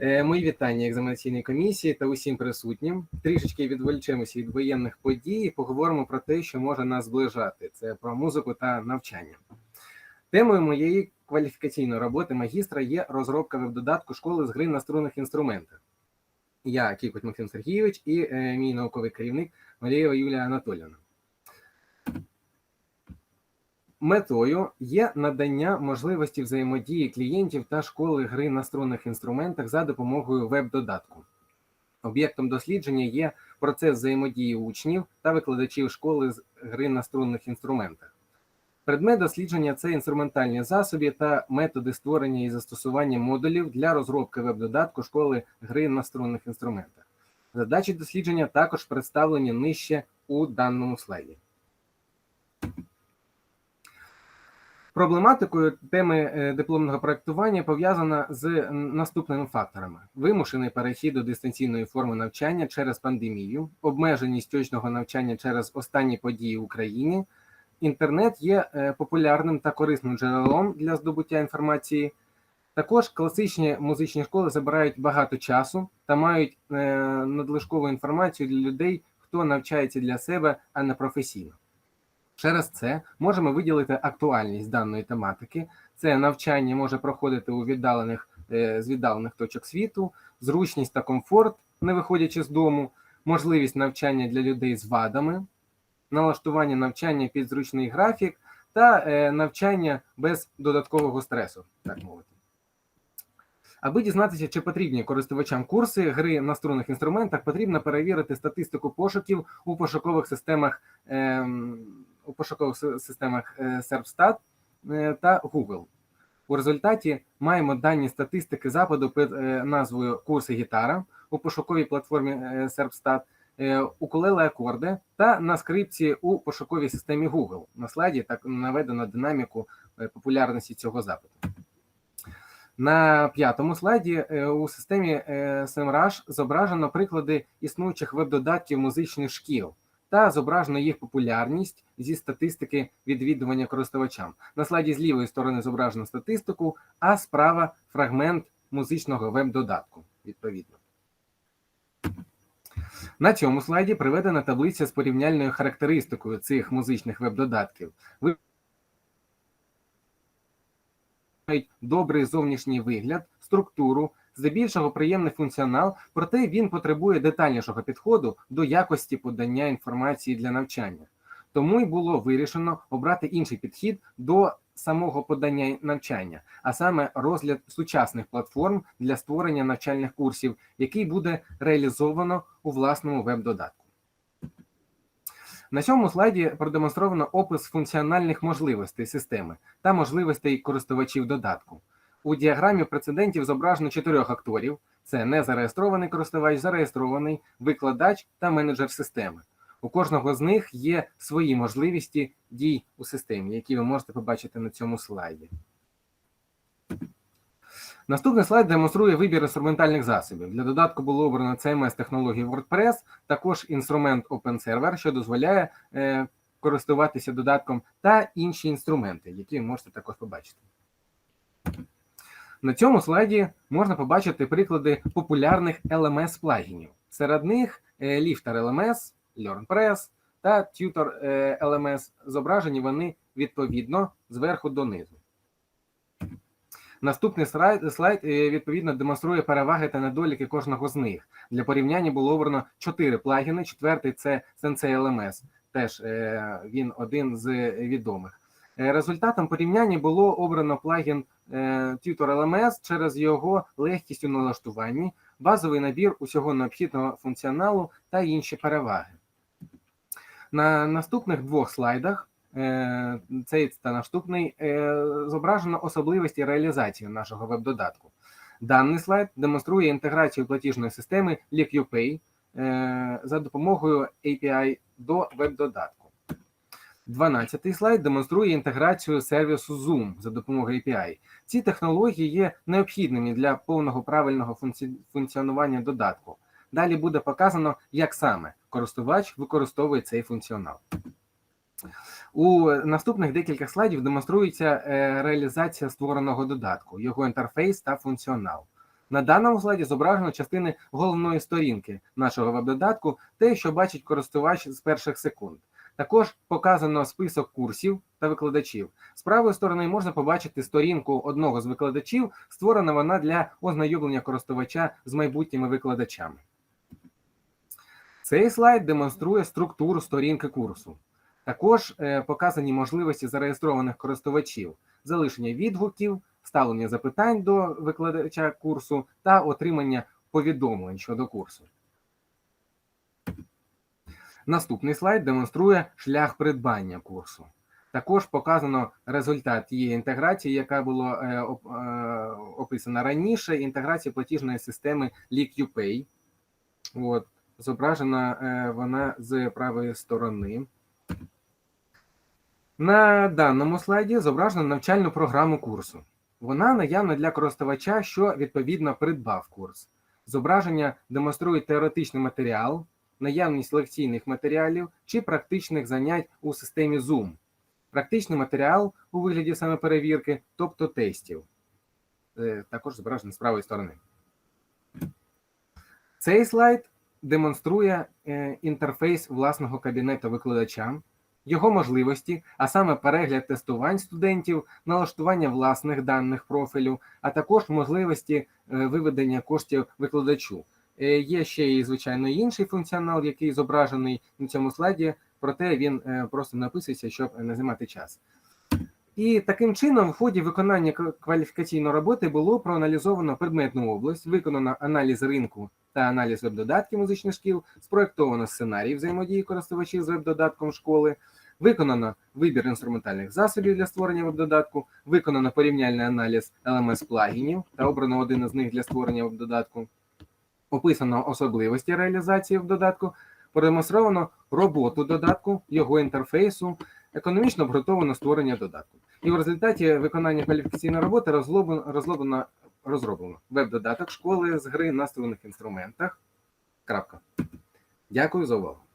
Е, Мої вітання екзаменаційній комісії та усім присутнім. Трішечки відволічемося від воєнних подій. і Поговоримо про те, що може нас зближати. Це про музику та навчання. Темою моєї кваліфікаційної роботи магістра є розробка веб-додатку школи з гри на струнних інструментах. Я Кікоть Максим Сергійович і е, мій науковий керівник Марієва Юлія Анатоліївна. Метою є надання можливості взаємодії клієнтів та школи гри на струнних інструментах за допомогою веб-додатку. Об'єктом дослідження є процес взаємодії учнів та викладачів школи з гри на струнних інструментах. Предмет дослідження це інструментальні засоби та методи створення і застосування модулів для розробки веб-додатку школи гри на струнних інструментах. Задачі дослідження також представлені нижче у даному слайді. Проблематикою теми е, дипломного проєктування пов'язана з наступними факторами: вимушений перехід до дистанційної форми навчання через пандемію, обмеженість точного навчання через останні події в Україні. Інтернет є е, популярним та корисним джерелом для здобуття інформації. Також класичні музичні школи забирають багато часу та мають е, надлишкову інформацію для людей, хто навчається для себе, а не професійно. Через це можемо виділити актуальність даної тематики. Це навчання може проходити у віддалених е, з віддалених точок світу, зручність та комфорт, не виходячи з дому, можливість навчання для людей з вадами, налаштування навчання під зручний графік та е, навчання без додаткового стресу, так мовити. Аби дізнатися, чи потрібні користувачам курси гри на струнних інструментах, потрібно перевірити статистику пошуків у пошукових системах ем, у пошукових системах е, Serpstat е, та Google. У результаті маємо дані статистики западу під е, назвою Курси гітара у пошуковій платформі Serpstat, укулеле акорди та на скрипці у пошуковій системі Google. На слайді так наведено динаміку популярності цього запиту. На п'ятому слайді у системі SEMrush зображено приклади існуючих веб-додатків музичних шкіл та зображено їх популярність зі статистики відвідування користувачам. На слайді з лівої сторони зображено статистику, а справа фрагмент музичного веб-додатку. Відповідно. На цьому слайді приведена таблиця з порівняльною характеристикою цих музичних веб-додатків. Ви добрий зовнішній вигляд, структуру, здебільшого приємний функціонал, проте він потребує детальнішого підходу до якості подання інформації для навчання. Тому й було вирішено обрати інший підхід до самого подання навчання, а саме розгляд сучасних платформ для створення навчальних курсів, який буде реалізовано у власному веб-додатку. На цьому слайді продемонстровано опис функціональних можливостей системи та можливостей користувачів додатку. У діаграмі прецедентів зображено чотирьох акторів: це незареєстрований користувач, зареєстрований, викладач та менеджер системи. У кожного з них є свої можливості дій у системі, які ви можете побачити на цьому слайді. Наступний слайд демонструє вибір інструментальних засобів. Для додатку було обрано CMS технології WordPress, також інструмент OpenServer, що дозволяє е, користуватися додатком, та інші інструменти, які ви можете також побачити. На цьому слайді можна побачити приклади популярних LMS плагінів. Серед них е, Lifter LMS, LearnPress та Tutor е, LMS. Зображені вони відповідно зверху донизу. Наступний слайд, е, відповідно демонструє переваги та недоліки кожного з них. Для порівняння було обрано чотири плагіни. Четвертий це Sensei LMS. Теж е, він один з відомих. Е, Результатом порівняння було обрано плагін е, Tutor LMS через його легкість у налаштуванні, базовий набір усього необхідного функціоналу та інші переваги. На наступних двох слайдах е, цей та наступний зображено особливості реалізації нашого веб-додатку. Даний слайд демонструє інтеграцію платіжної системи LiquUPay е, за допомогою API до веб-додатку. 12-й слайд демонструє інтеграцію сервісу Zoom за допомогою API. Ці технології є необхідними для повного правильного функці- функціонування додатку. Далі буде показано, як саме користувач використовує цей функціонал. У наступних декілька слайдів демонструється е, реалізація створеного додатку, його інтерфейс та функціонал. На даному слайді зображено частини головної сторінки нашого веб-додатку, те, що бачить користувач з перших секунд. Також показано список курсів та викладачів. З правої сторони можна побачити сторінку одного з викладачів, створена вона для ознайомлення користувача з майбутніми викладачами. Цей слайд демонструє структуру сторінки курсу. Також е, показані можливості зареєстрованих користувачів, залишення відгуків, ставлення запитань до викладача курсу та отримання повідомлень щодо курсу. Наступний слайд демонструє шлях придбання курсу. Також показано результат тієї інтеграції, яка була е, е, описана раніше, інтеграція платіжної системи LiquUpay. От, зображена е, вона з правої сторони. На даному слайді зображено навчальну програму курсу. Вона наявна для користувача, що відповідно придбав курс. Зображення демонструє теоретичний матеріал, наявність лекційних матеріалів чи практичних занять у системі Zoom. Практичний матеріал у вигляді саме перевірки, тобто тестів. Е, Також зображений з правої сторони. Цей слайд демонструє е, інтерфейс власного кабінету викладача, його можливості, а саме перегляд тестувань студентів, налаштування власних даних профілю, а також можливості е, виведення коштів викладачу. Е, Є ще і, звичайно, інший функціонал, який зображений на цьому слайді, проте він е, просто написується, щоб не займати час. І таким чином, в ході виконання кваліфікаційної роботи було проаналізовано предметну область, виконано аналіз ринку та аналіз веб-додатків музичних шкіл, спроектовано сценарій взаємодії користувачів з веб-додатком школи, виконано вибір інструментальних засобів для створення веб-додатку, виконано порівняльний аналіз LMS-плагінів та обрано один із них для створення веб-додатку, описано особливості реалізації в додатку, продемонстровано роботу додатку, його інтерфейсу, економічно обґрунтовано створення додатку. І в результаті виконання кваліфікаційної роботи розроблено, розроблено, веб-додаток школи з гри на струнних інструментах. Крапка. Дякую за увагу.